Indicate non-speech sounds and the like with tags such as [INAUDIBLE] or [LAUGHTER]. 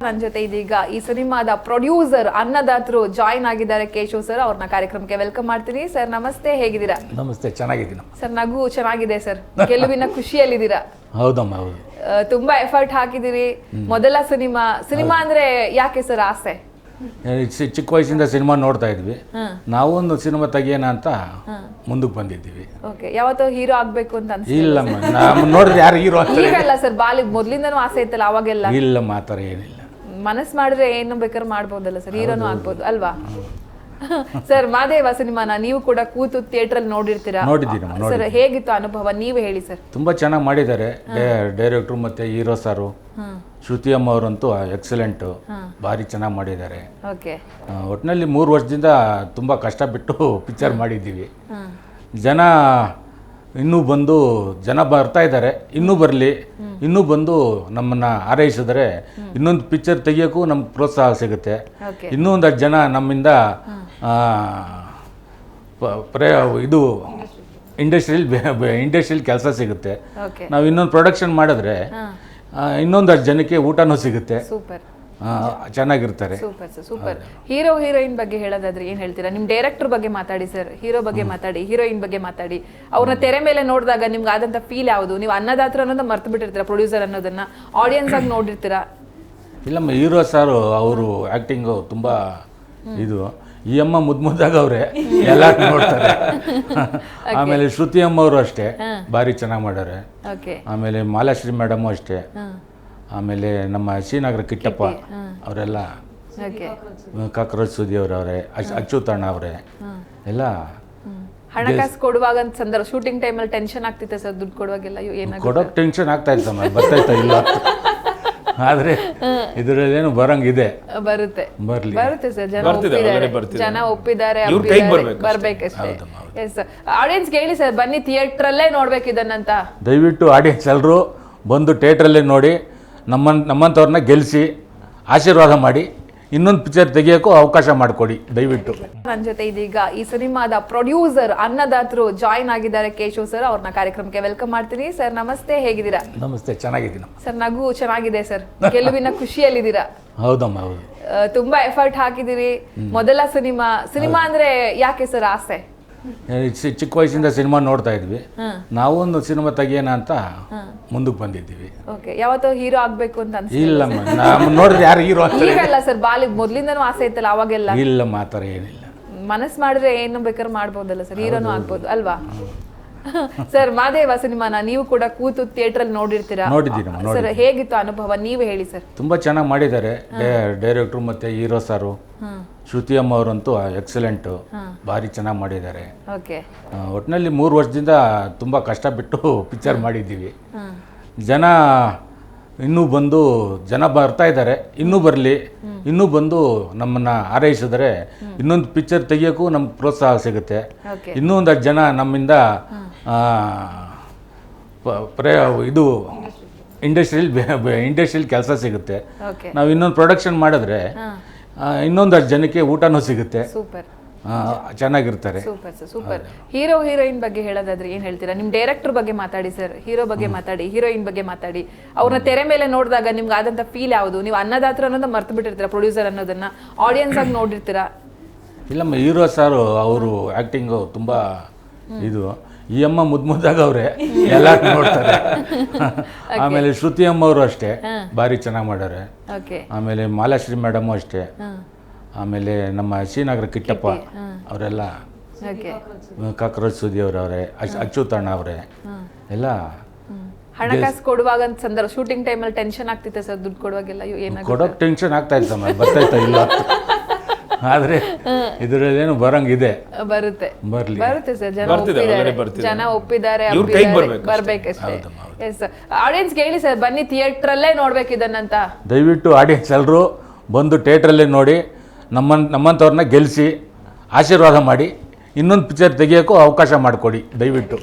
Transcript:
ನನ್ನ ಜೊತೆ ಇದೀಗ ಈ ಸಿನಿಮಾದ ಪ್ರೊಡ್ಯೂಸರ್ ಅನ್ನದಾತರು ಜಾಯಿನ್ ಆಗಿದ್ದಾರೆ ಕೇಶವ್ ಸರ್ ಅವ್ರನ್ನ ಕಾರ್ಯಕ್ರಮಕ್ಕೆ ವೆಲ್ಕಮ್ ಮಾಡ್ತೀನಿ. ಸರ್ ನಮಸ್ತೆ ಹೇಗಿದ್ದೀರಾ? ನಮಸ್ತೆ ಚೆನ್ನಾಗಿದ್ದೀನಿ. ಸರ್ ನಗು ಚೆನ್ನಾಗಿದೆ ಸರ್. ಗೆಲುವಿನ ಖುಷಿಯಲ್ಲಿದ್ದೀರಾ? ಹೌದಮ್ಮ ಹೌದು. ಆ, ತುಂಬಾ ಎಫರ್ಟ್ ಹಾಕಿದಿರಿ ಮೊದಲ ಸಿನಿಮಾ ಸಿನಿಮಾ ಅಂದ್ರೆ ಯಾಕೆ ಸರ್ ಆಸೆ? ಚಿ- ಚಿಕ್ಕ ವಯಸ್ಸಿಂದ ಸಿನಿಮಾ ನೋಡ್ತಾ ಇದ್ವಿ. ನಾವು ಒಂದು ಸಿನಿಮಾ ತೆಗಿಯೋಣ ಅಂತ ಮುಂದಕ್ಕೆ ಬಂದಿದ್ದೀವಿ. ಓಕೆ ಯಾವತ್ತೋ ಹೀರೋ ಆಗ್ಬೇಕು ಅಂತ ಅನ್ಸ್ ಇಲ್ಲಮ್ಮ ನಾವು ನೋಡಿದ್ರೆ ಯಾರು ಹೀರೋ ಅಂತ ಈಗಲ್ಲ ಸರ್ ಬಾಲಿ ಮೊದ್ಲಿಂದನೂ ಆಸೆ ಇತ್ತಲ್ಲ ಅವಾಗೆಲ್ಲ? ಇಲ್ಲಮ್ಮ ಆ ಥರ ಏನಿಲ್ಲ. ಮನಸ್ ಮಾಡಿದ್ರೆ ಏನು ಬೇಕಾದ್ರೂ ಮಾಡ್ಬೋದಲ್ಲ ಸರ್? ಹೀರೋನು ಆಗ್ಬೋದು ಅಲ್ವಾ? [LAUGHS] ಸರ್ ಮಾದೇವ ಸಿನಿಮಾನ ನೀವು ಕೂಡ ಕೂತು ಥಿಯೇಟರ್ ಅಲ್ಲಿ ನೋಡಿರ್ತೀರಾ? ನೋಡಿದ್ದೀನಮ್ಮ ನೋಡಿ ಸರ್ ಹೇಗಿತ್ತು ಅನುಭವ? ನೀವೇ ಹೇಳಿ ಸರ್. ತುಂಬ ಚೆನ್ನಾಗಿ ಮಾಡಿದ್ದಾರೆ. ಡೈರೆಕ್ಟ್ರು ಮತ್ತೆ ಹೀರೋ ಸಾರು. ಶ್ರುತಿ ಅಮ್ಮ ಅವರಂತೂ ಎಕ್ಸಲೆಂಟು ಭಾರಿ ಚೆನ್ನಾಗಿ ಮಾಡಿದ್ದಾರೆ. ಓಕೆ. ಒಟ್ಟಿನಲ್ಲಿ ಮೂರು ವರ್ಷದಿಂದ ತುಂಬ ಕಷ್ಟಪಟ್ಟು [LAUGHS] ಪಿಕ್ಚರ್ ಮಾಡಿದ್ದೀವಿ. ಜನ ಇನ್ನೂ ಬಂದು ಜನ ಬರ್ತಾ ಇದ್ದಾರೆ. ಇನ್ನೂ ಬರಲಿ. ಇನ್ನೂ ಬಂದು ನಮ್ಮನ್ನು ಹಾರೈಸಿದ್ರೆ ಇನ್ನೊಂದು ಪಿಕ್ಚರ್ ತೆಗಿಯೋಕ್ಕೂ ನಮ್ಗೆ ಪ್ರೋತ್ಸಾಹ ಸಿಗುತ್ತೆ. ಇನ್ನೊಂದು ಇನ್ನೂ ಒಂದಷ್ಟು ಜನ ನಮ್ಮಿಂದ ಪ್ರೇ ಇದು ಇಂಡಸ್ಟ್ರಿಯಲ್ ಇಂಡಸ್ಟ್ರಿಯಲ್ ಕೆಲಸ ಸಿಗುತ್ತೆ. ನಾವು ಇನ್ನೊಂದು ಪ್ರೊಡಕ್ಷನ್ ಮಾಡಿದ್ರೆ ಇನ್ನೊಂದಷ್ಟು ಜನಕ್ಕೆ ಊಟನೂ ಸಿಗುತ್ತೆ. ಚೆನ್ನಾಗಿರ್ತಾರೆ. Super sir super. Hero heroine ಬಗ್ಗೆ ಹೇಳೋದಾದ್ರೆ ಏನ್ ಹೇಳ್ತೀರಾ? ನಿಮ್ ಡೈರೆಕ್ಟರ್ ಬಗ್ಗೆ ಮಾತಾಡಿ ಸರ್. ಹೀರೋ ಬಗ್ಗೆ ಮಾತಾಡಿ ಹೀರೋಯಿನ್ ಬಗ್ಗೆ ಮಾತಾಡಿ. ಅವ್ರನ್ನ ತೆರೆ ಮೇಲೆ ನೋಡಿದಾಗ ನಿಮ್ಗೆ ಆದಂತ ಫೀಲ್ ಯಾವುದು? ನೀವು ಅನ್ನದಾತ್ರ ಅನ್ನೋದು ಮರ್ತು ಬಿಟ್ಟಿರ್ತೀರಾ ಪ್ರೊಡ್ಯೂಸರ್ ಅನ್ನೋದನ್ನ? ಆಡಿಯನ್ಸ್ ಆಗಿ ನೋಡಿರ್ತೀರಾ ಇಲ್ಲಮ್ಮ ಹೀರೋ ಸಾರು ಅವರು ಆ್ಯಕ್ಟಿಂಗು ತುಂಬ ಇದು. ಈ ಅಮ್ಮ ಮುದ್ದು ಮುದ್ದಾಗ ಅವರೇ. ಎಲ್ಲ ನೋಡ್ತಾರೆ. [LAUGHS] ಆಮೇಲೆ ಶ್ರುತಿ ಅಮ್ಮ ಅವರು ಅಷ್ಟೇ ಭಾರಿ ಚೆನ್ನಾಗಿ ಮಾಡ್ಯಾರೆ ಓಕೆ ಆಮೇಲೆ ಮಾಲಾಶ್ರೀ ಮೇಡಮ್ ಅಷ್ಟೇ. ಆಮೇಲೆ ನಮ್ಮ ಶ್ರೀನಗರ ಕಿಟ್ಟಪ್ಪ ಅವರೆಲ್ಲ ಓಕೆ. ಕಾಕ್ರೋಚ್ ಸುದಿ ಅವರವ್ರೆ ಅಚ್ಯುತಣ್ಣ ಅವರೇ. ಎಲ್ಲ ಹಣಕಾಸು ಕೊಡುವಾಗ ಅಂತ ಸಂದರ್ಭ ಶೂಟಿಂಗ್ ಟೈಮಲ್ಲಿ ಟೆನ್ಷನ್ ಆಗ್ತಿತ್ತೆ ಸರ್ ದುಡ್ಡು ಕೊಡುವಾಗೆಲ್ಲ ಏನಾಗುತ್ತೆ? ಕೊಡೋಕೆ ಟೆನ್ಷನ್ ಆಗ್ತಾ ಇತ್ತಮ್ಮ ಬರ್ತಾಯ್ತಾ ಇಲ್ಲ. [LAUGHS] ಆದರೆ ಇದರಲ್ಲೇನು ಬರಂಗಿದೆ. ಬರುತ್ತೆ. ಬರಲಿ. ಬರುತ್ತೆ ಸರ್ ಜನ ಒಪ್ಪಿದ್ದಾರೆ. ಜನ ಒಪ್ಪಿದ್ದಾರೆ ಬರ್ಬೇಕಷ್ಟೇ. ಎಸ್ ಆಡಿಯನ್ಸ್ ಹೇಳಿ ಸರ್ ಬನ್ನಿ ಥಿಯೇಟರ್ ಅಲ್ಲೇ ನೋಡ್ಬೇಕು ಇದನ್ನಂತ. ದಯವಿಟ್ಟು ಆಡಿಯನ್ಸ್ ಎಲ್ಲರೂ ಬಂದು ಥಿಯೇಟ್ರಲ್ಲೇ ನೋಡಿ. ನಮ್ಮನ್ ನಮ್ಮಂಥವ್ರನ್ನ ಗೆಲ್ಲಿಸಿ ಆಶೀರ್ವಾದ ಮಾಡಿ ಇನ್ನೊಂದು ಪಿಕ್ಚರ್ ತೆಗಿಯೋಕ್ಕೂ ಅವಕಾಶ ಮಾಡಿಕೊಡಿ ದಯವಿಟ್ಟು. ನನ್ನ ಜೊತೆ ಇದೀಗ ಈ ಸಿನಿಮಾದ ಪ್ರೊಡ್ಯೂಸರ್ ಅನ್ನದಾತರು ಜಾಯಿನ್ ಆಗಿದ್ದಾರೆ ಕೇಶವ್ ಸರ್ ಅವ್ರನ್ನ ಕಾರ್ಯಕ್ರಮಕ್ಕೆ ವೆಲ್ಕಮ್ ಮಾಡ್ತೀನಿ. ಸರ್ ನಮಸ್ತೆ ಹೇಗಿದ್ದೀರಾ? ನಮಸ್ತೆ ಚೆನ್ನಾಗಿದ್ದೀನಿ. ಸರ್ ನಗು ಚೆನ್ನಾಗಿದೆ ಸರ್ ಗೆಲುವಿನ ಖುಷಿಯಲ್ಲಿದ್ದೀರಾ? ಹೌದಮ್ಮ ಹೌದು. ಆ, ತುಂಬಾ ಎಫರ್ಟ್ ಹಾಕಿದ್ದೀರಿ. ಮೊದಲ ಸಿನಿಮಾ ಸಿನಿಮಾ ಅಂದ್ರೆ ಯಾಕೆ ಸರ್ ಆಸೆ? ಚಿಕ್ಕ ವಯಸ್ಸಿಂದ ಸಿನಿಮಾ ನೋಡ್ತಾ ಇದ್ವಿ. ನಾವೊಂದು ಒಂದು ಸಿನಿಮಾ ತೆಗಿಯೋಣ ಅಂತ ಮುಂದಕ್ಕೆ ಬಂದಿದ್ದೀವಿ. ಓಕೆ ಯಾವತ್ತೋ ಹೀರೋ ಆಗ್ಬೇಕು ಅಂತ ಅನ್ಸ್ ಇಲ್ಲಮ್ಮ ನಾವು ನೋಡಿದ್ರೆ ಯಾರು ಹೀರೋ ಅಂತ ಈಗಲ್ಲ ಸರ್ ಬಾಲಿ ಮೊದ್ಲಿಂದನೂ ಆಸೆ ಇತ್ತಲ್ಲ ಅವಾಗೆಲ್ಲ? ಇಲ್ಲಮ್ಮ ಆ ಥರ ಏನಿಲ್ಲ. ಮನಸ್ ಮಾಡಿದ್ರೆ ಏನು ಬೇಕಾದ್ರೂ ಮಾಡ್ಬೋದಲ್ಲ ಸರ್ ಹೀರೋನು ಆಗ್ಬೋದು ಅಲ್ವಾ? [LAUGHS] ಸರ್ ಮಾದೇವ ಸಿನಿಮಾನ ನೀವು ಕೂಡ ಕೂತು ಥಿಯೇಟರ್ ಅಲ್ಲಿ ನೋಡಿರ್ತೀರಾ? ನೋಡಿದ್ದೀನಿ ನೋಡಿ ಸರ್ ಹೇಗಿತ್ತು ಅನುಭವ? ನೀವು ಹೇಳಿ ಸರ್. ತುಂಬಾ ಚೆನ್ನಾಗಿ ಮಾಡಿದ್ದಾರೆ. ಡೈರೆಕ್ಟ್ರು ಮತ್ತೆ ಹೀರೋ ಸಾರು. ಶ್ರುತಿ ಅಮ್ಮ ಅವರಂತೂ ಎಕ್ಸಲೆಂಟು. ಭಾರಿ ಚೆನ್ನಾಗಿ ಮಾಡಿದ್ದಾರೆ. ಓಕೆ. ಆ, ಒಟ್ಟಿನಲ್ಲಿ ಮೂರು ವರ್ಷದಿಂದ ತುಂಬ ಕಷ್ಟಪಟ್ಟು [LAUGHS] ಪಿಕ್ಚರ್ ಮಾಡಿದ್ದೀವಿ. ಜನ ಇನ್ನೂ ಬಂದು ಜನ ಬರ್ತಾ ಇದ್ದಾರೆ. ಇನ್ನೂ ಬರಲಿ. ಇನ್ನೂ ಬಂದು ನಮ್ಮನ್ನು ಹಾರೈಸಿದರೆ ಇನ್ನೊಂದು ಪಿಕ್ಚರ್ ತೆಗಿಯೋಕ್ಕೂ ನಮ್ಗೆ ಪ್ರೋತ್ಸಾಹ ಸಿಗುತ್ತೆ. ಇನ್ನೊಂದು ಇನ್ನೂ ಒಂದಷ್ಟು ಜನ ನಮ್ಮಿಂದ ಪ್ರೇ ಇದು ಇಂಡಸ್ಟ್ರಿಯಲ್ ಇಂಡಸ್ಟ್ರಿಯಲ್ ಕೆಲಸ ಸಿಗುತ್ತೆ. ನಾವು ಇನ್ನೊಂದು ಪ್ರೊಡಕ್ಷನ್ ಮಾಡಿದ್ರೆ ಇನ್ನೊಂದಷ್ಟು ಜನಕ್ಕೆ ಊಟನೂ ಸಿಗುತ್ತೆ. ಚೆನ್ನಾಗಿರ್ತಾರೆ. Super sir super hero heroine ಬಗ್ಗೆ ಹೇಳೋದಾದ್ರೆ ಏನ್ ಹೇಳ್ತೀರಾ? ನಿಮ್ ಡೈರೆಕ್ಟರ್ ಬಗ್ಗೆ ಮಾತಾಡಿ ಸರ್ ಹೀರೋ ಬಗ್ಗೆ ಮಾತಾಡಿ ಹೀರೋಯಿನ್ ಬಗ್ಗೆ ಮಾತಾಡಿ. ಅವ್ರನ್ನ ತೆರೆ ಮೇಲೆ ನೋಡಿದಾಗ ನಿಮ್ಗೆ ಆದಂತ ಫೀಲ್ ಯಾವುದು? ನೀವು ಅನ್ನದಾತ್ರ ಅನ್ನೋದನ್ನ ಮರ್ತು ಬಿಟ್ಟಿರ್ತೀರಾ ಪ್ರೊಡ್ಯೂಸರ್ ಅನ್ನೋದನ್ನ? ಆಡಿಯನ್ಸ್ ಆಗಿ ನೋಡಿರ್ತೀರಾ? ಇಲ್ಲಮ್ಮ ಹೀರೋ ಸಾರು ಅವರು ಆ್ಯಕ್ಟಿಂಗು ತುಂಬ ಇದು. ಈ ಅಮ್ಮ ಮುದ್ದು ಮುದ್ದಾಗ ಅವರೇ [LAUGHS] ಎಲ್ಲ ನೋಡ್ತಾರೆ. [LAUGHS] ಆಮೇಲೆ ಶ್ರುತಿ ಅಮ್ಮ ಅವರು ಅಷ್ಟೇ ಭಾರಿ ಚೆನ್ನಾಗಿ ಮಾಡಾರೆ ಆಮೇಲೆ ಮಾಲಾಶ್ರೀ ಮೇಡಮ್ ಅಷ್ಟೇ. ಆಮೇಲೆ ನಮ್ಮ ಶ್ರೀನಗರ ಕಿಟ್ಟಪ್ಪ ಅವರೆಲ್ಲ ಓಕೆ. ಕಾಕ್ರೋಚ್ ಸುದಿಯವ್ರವ್ರೆ ಅಚ್ಯುತಣ್ಣ ಅವರೇ. ಎಲ್ಲ ಹಣಕಾಸು ಕೊಡುವಾಗ ಸಂದರ್ಭ ಶೂಟಿಂಗ್ ಟೈಮಲ್ಲಿ ಟೆನ್ಷನ್ ಆಗ್ತಿತ್ತೆ ಸರ್ ದುಡ್ಡು ಕೊಡುವಾಗೆಲ್ಲ ಏನು ಕೊಡೋಕ್ ಟೆನ್ಷನ್ ಆಗ್ತಾ ಇತ್ತು ಬರ್ತಾ ಇಲ್ಲ. [LAUGHS] ಆದ್ರೆ ಇದರಲ್ಲೇನು ಬರಂಗಿದೆ. ಬರುತ್ತೆ. ಬರಲಿ. ಬರುತ್ತೆ ಸರ್ ಜನ ಒಪ್ಪಿದ್ದಾರೆ. ಜನ ಒಪ್ಪಿದ್ದಾರೆ ಬರ್ಬೇಕಷ್ಟೇ. ಎಸ್ ಆಡಿಯನ್ಸ್ ಹೇಳಿ ಸರ್ ಬನ್ನಿ ಥಿಯೇಟರ್ ಅಲ್ಲೇ ನೋಡ್ಬೇಕು ಇದನ್ನಂತ. ದಯವಿಟ್ಟು ಆಡಿಯನ್ಸ್ ಎಲ್ಲರೂ ಬಂದು ಥಿಯೇಟ್ರಲ್ಲೇ ನೋಡಿ. ನಮ್ಮನ್ ನಮ್ಮಂಥವ್ರನ್ನ ಗೆಲ್ಲಿಸಿ ಆಶೀರ್ವಾದ ಮಾಡಿ ಇನ್ನೊಂದು ಪಿಕ್ಚರ್ ತೆಗಿಯೋಕ್ಕೂ ಅವಕಾಶ ಮಾಡಿಕೊಡಿ ದಯವಿಟ್ಟು.